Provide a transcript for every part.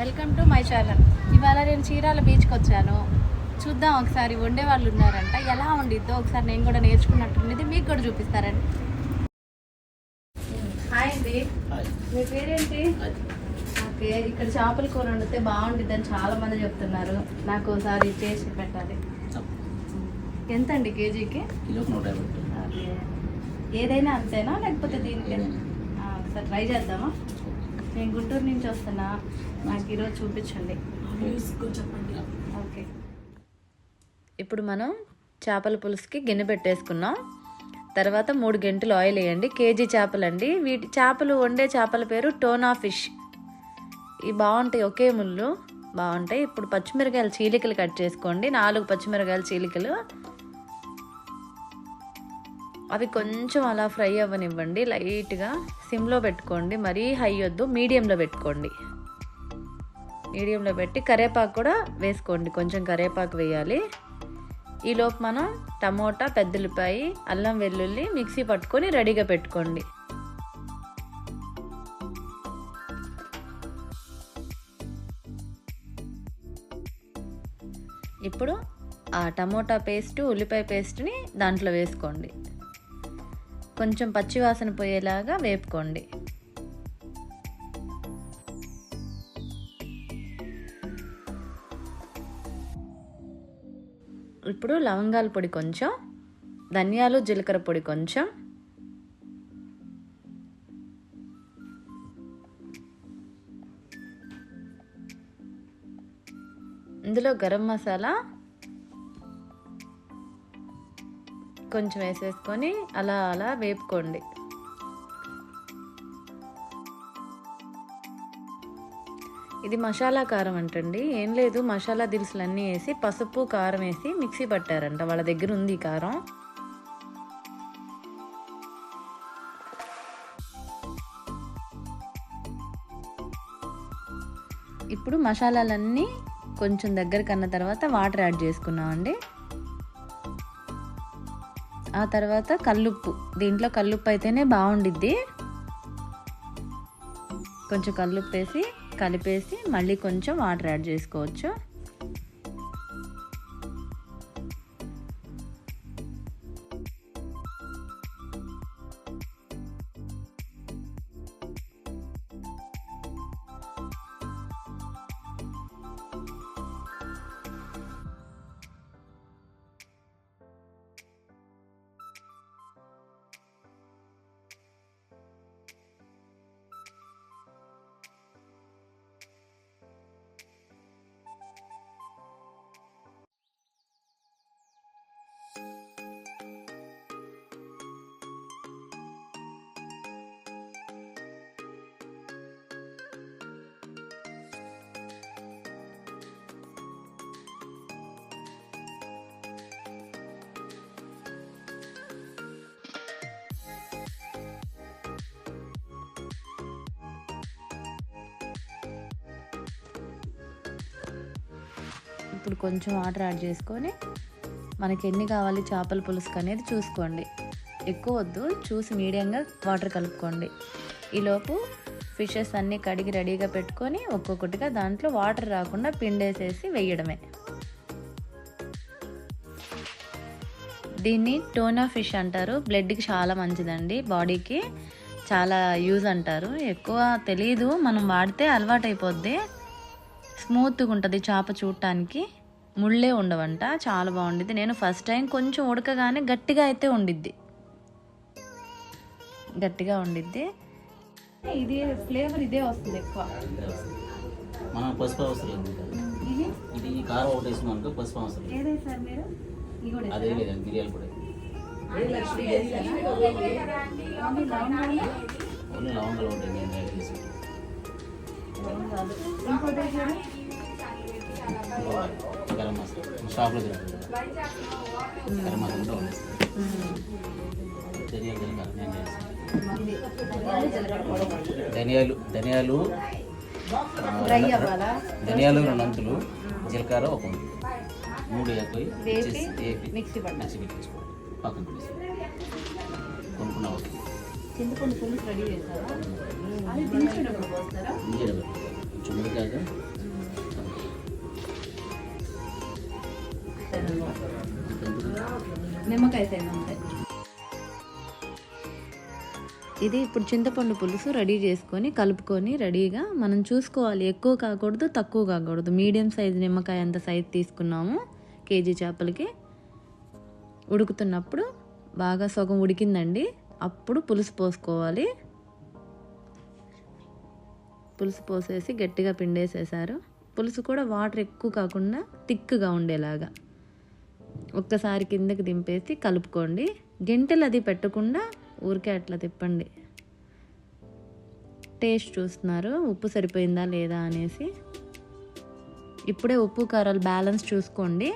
Welcome to my channel. ఇవాళ నేను చీరాల బీచ్కి వచ్చాను. చూద్దాం ఒకసారి వండే వాళ్ళు ఉన్నారంట. ఎలా వండిద్దో ఒకసారి నేను కూడా నేర్చుకున్నట్టుంది మీకు కూడా చూపిస్తారండి. హాయ్ అండి. మీ పేరేంటి? ఓకే ఇక్కడ చేపల కూర వండితే బాగుండిద్దని చాలా మంది చెప్తున్నారు. నాకు ఒకసారి చేసి పెట్టాలి. ఎంత అండి కేజీకి? ఏదైనా అంతేనా? లేకపోతే దీనికైనా? ఆ, ఒకసారి ట్రై చేద్దామా? నేను గుంటూరు నుంచి వస్తున్నా. నాకు ఈరోజు చూపించండి. ఓకే. ఇప్పుడు మనం చేపల పులుసుకి గిన్నె పెట్టేసుకున్నాం. తర్వాత మూడు గంటలు ఆయిల్ వేయండి. కేజీ చేపలండి వీటి చేపలు వండే చేపల పేరు టోనా ఫిష్. ఇవి బాగుంటాయి ఒకే ముళ్ళు. బాగుంటాయి. ఇప్పుడు పచ్చిమిరకాయలు చీలికలు కట్ చేసుకోండి. నాలుగు పచ్చిమిరకాయలు చీలికలు. అవి కొంచెం అలా ఫ్రై అవ్వనివ్వండి లైట్గా సిమ్లో పెట్టుకోండి మరీ హై వద్దు మీడియంలో పెట్టుకోండి. మీడియంలో పెట్టి కరేపాకు కూడా వేసుకోండి కొంచెం కరేపాకు వేయాలి. ఈలోపు మనం టమోటా పెద్దలిపాయి అల్లం వెల్లుల్లి మిక్సీ పట్టుకొని రెడీగా పెట్టుకోండి. ఇప్పుడు ఆ టమోటా పేస్ట్ ఉల్లిపాయ పేస్ట్ని దాంట్లో వేసుకోండి. కొంచెం పచ్చివాసన పోయేలాగా వేపుకోండి. ఇప్పుడు లవంగాల పొడి కొంచెం ధనియాలు జీలకర్ర పొడి కొంచెం. ఇందులో గరం మసాలా కొంచెం వేసేసుకొని అలా అలా వేపుకోండి. ఇది మసాలా కారం అంటండి. ఏం లేదు మసాలా దినుసులు అన్నీ వేసి పసుపు కారం వేసి మిక్సీ పట్టారంట. వాళ్ళ దగ్గర ఉంది కారం. ఇప్పుడు మసాలాలన్నీ కొంచెం దగ్గర కన్న తర్వాత వాటర్ యాడ్ చేసుకున్నామండి. ఆ తర్వాత కల్లుప్పు. దీంట్లో కల్లుప్పు అయితేనే బాగుండిద్ది. కొంచెం కల్లుప్పు వేసి కలిపేసి మళ్ళీ కొంచెం వాటర్ యాడ్ చేసుకోవచ్చు. ఇప్పుడు కొంచెం వాటర్ యాడ్ చేసుకొని మనకి ఎన్ని కావాలి చేపల పులుసుకు అనేది చూసుకోండి. ఎక్కువ వద్దు చూసి మీడియంగా వాటర్ కలుపుకోండి. ఈలోపు ఫిషెస్ అన్నీ కడిగి రెడీగా పెట్టుకొని ఒక్కొక్కటిగా దాంట్లో వాటర్ రాకుండా పిండేసేసి వేయడమే. దీన్ని టోనా ఫిష్ అంటారు. బ్లడ్కి చాలా మంచిదండి. బాడీకి చాలా యూజ్ అంటారు. ఎక్కువ తెలియదు మనం వాడితే అలవాటైపోద్ది. స్మూత్గా ఉంటుంది చేప చూడటానికి. ముళ్ళే ఉండవంట. చాలా బాగుండిద్ది. నేను ఫస్ట్ టైం కొంచెం ఉడకగానే గట్టిగా అయితే ఉండిద్ది. గట్టిగా ఉండిద్ది. ఇది ఫ్లేవర్ ఇదే వస్తుంది ఎక్కువ. మనం పసుపు అవసరం లేదు. ఇది? ఇది ఈ కారం ఒకటి వేసినాం అనుకో పసుపు అవసరం లేదు. ఏదే సార్ మీరు? ఇది కూడా అదే లేదండి బిర్యానీ కూడా ఓన్లీ లవంగాలు ఉంటాయి నేను. గరం మసాలా. షాప్లో గరం మసాలా కూడా వండిస్తాను. ధనియాలు ధనియాలు. ధనియాలు ధనియాలు రెండు అంతులు జీలకర్ర ఒక. మూడు వేపి మిక్సీ పట్టాలి మిక్సీ పెట్టేసుకోండి పక్కన కొనుక్కున్నా చింతపండు రెడీ పోస్తారా? నిమ్మకాయ అంతే. ఇది ఇప్పుడు చింతపండు పులుసు రెడీ చేసుకొని కలుపుకొని రెడీగా మనం చూసుకోవాలి. ఎక్కువ కాకూడదు తక్కువ కాకూడదు. మీడియం సైజ్ నిమ్మకాయ అంత సైజ్ తీసుకున్నాము కేజీ చేపలకి. ఉడుకుతున్నప్పుడు బాగా సగం ఉడికిందండి. అప్పుడు పులుసు పోసుకోవాలి. పులుసు పోసేసి గట్టిగా పిండేసేసారు. పులుసు కూడా వాటర్ ఎక్కువ కాకుండా థిక్గా ఉండేలాగా. ఒక్కసారి కిందకి దింపేసి కలుపుకోండి. గెంటెలు అది పెట్టకుండా ఊరికే అట్లా తిప్పండి. టేస్ట్ చూస్తున్నారు. ఉప్పు సరిపోయిందా లేదా అనేసి. ఇప్పుడే ఉప్పు కారాలు బ్యాలెన్స్ చూసుకోండి.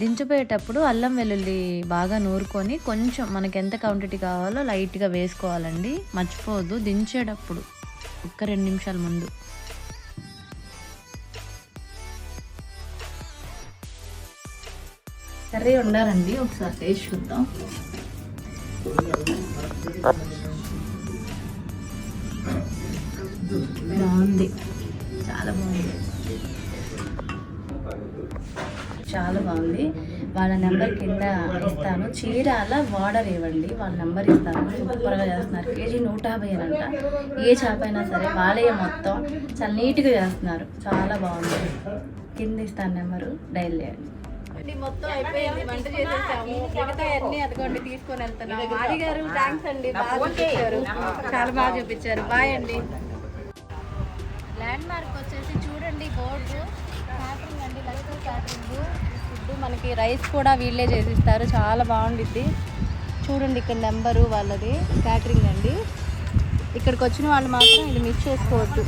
దించిపోయేటప్పుడు అల్లం వెల్లుల్లి బాగా నూరుకొని కొంచెం మనకి ఎంత క్వాంటిటీ కావాలో లైట్గా వేసుకోవాలండి. మర్చిపోవద్దు. దించేటప్పుడు ఒక్క రెండు నిమిషాల ముందు. కర్రీ ఉండాలండి. ఒకసారి టేస్ట్ చూద్దాం. బాగుంది. చాలా బాగుంది. చాలా బాగుంది. వాళ్ళ నెంబర్ కింద ఇస్తాను. చీరాల వాడర్ ఇవ్వండి వాళ్ళ నెంబర్ ఇస్తాను. సూపర్గా చేస్తున్నారు. కేజీ నూట యాభై అంట. ఏ చేప అయినా సరే వాళ్ళే మొత్తం. చాలా నీట్గా చేస్తున్నారు. చాలా బాగుంది. కింద ఇస్తాను నెంబరు. డైల్ చేయండి. మొత్తం అయిపోయింది. వంట చేసేసాము. మిగతా అన్ని అదిగోండి తీసుకొని వెళ్తున్నాము. మాది గారు థ్యాంక్స్ అండి. బాగా చూపించారు. చాలా బాగా చూపించారు. బాయ్ అండి. ల్యాండ్ మార్క్ మనకి రైస్ కూడా వీళ్ళే చేసిస్తారు. చాలా బాగుండిద్ది. చూడండి ఇక్కడ నెంబరు వాళ్ళది. క్యాటరింగ్ అండి. ఇక్కడికి వచ్చిన వాళ్ళు మాత్రం ఇది మిస్ చేసుకోవద్దు.